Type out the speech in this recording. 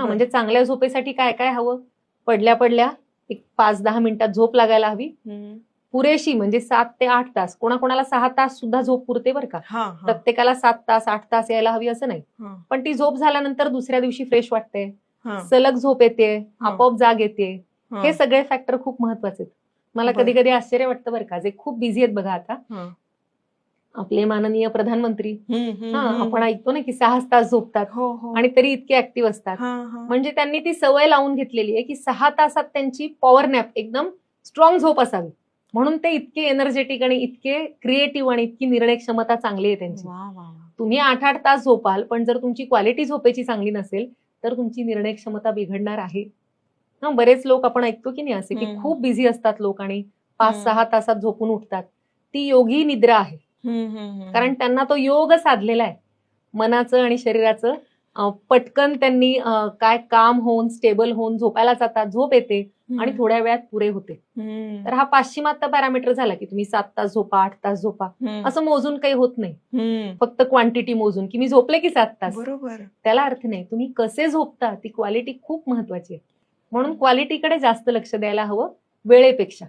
हा म्हणजे चांगल्या झोपेसाठी काय काय हवं? पडल्या पडल्या एक पाच दहा मिनिटात झोप लागायला हवी. पुरेशी म्हणजे सात ते आठ तास. कोणाकोणाला सहा तास सुद्धा झोप पुरते बरं का? प्रत्येकाला सात तास आठ तास यायला हवी असं नाही. पण ती झोप झाल्यानंतर दुसऱ्या दिवशी फ्रेश वाटते. सलग झोप येते आपोआप जाग येते. हा. सगळे फॅक्टर खूप महत्त्वाचे आहेत. मला. कधी कधी आश्चर्य वाटतं बरं का? जे खूप बिझी आहेत बघा आता. आपले माननीय प्रधानमंत्री हा. आपण ऐकतो ना की सहा तास झोपतात हो हो आणि तरी इतके ऍक्टिव्ह असतात. म्हणजे त्यांनी ती सवय लावून घेतलेली आहे की सहा तासात त्यांची पॉवर नॅप एकदम स्ट्रॉंग झोप असावी म्हणून ते इतके एनर्जेटिक आणि इतके क्रिएटिव्ह आणि इतकी निर्णय क्षमता चांगली आहे त्यांची. तुम्ही आठ आठ तास झोपाल पण जर तुमची क्वालिटी झोपेची चांगली नसेल तर तुमची निर्णय क्षमता बिघडणार आहे हा बरेच लोक आपण ऐकतो की नाही असे की. खूप बिझी असतात लोक आणि पाच. सहा तासात झोपून उठतात ती योगी निद्रा आहे. कारण त्यांना तो योग साधलेला आहे. मनाचं आणि शरीराचं पटकन त्यांनी काय काम होऊन स्टेबल होऊन झोपायला जातात झोप येते आणि थोड्या वेळात पुरे होते. तर हा पाश्चिमात्य पॅरामीटर झाला की तुम्ही सात तास झोपा आठ तास झोपा. असं मोजून काही होत नाही. फक्त क्वांटिटी मोजून की मी झोपले की सात तास. बरोबर. त्याला अर्थ नाही. तुम्ही कसे झोपता ती क्वालिटी खूप महत्वाची आहे. म्हणून क्वालिटीकडे जास्त लक्ष द्यायला हवं वेळेपेक्षा.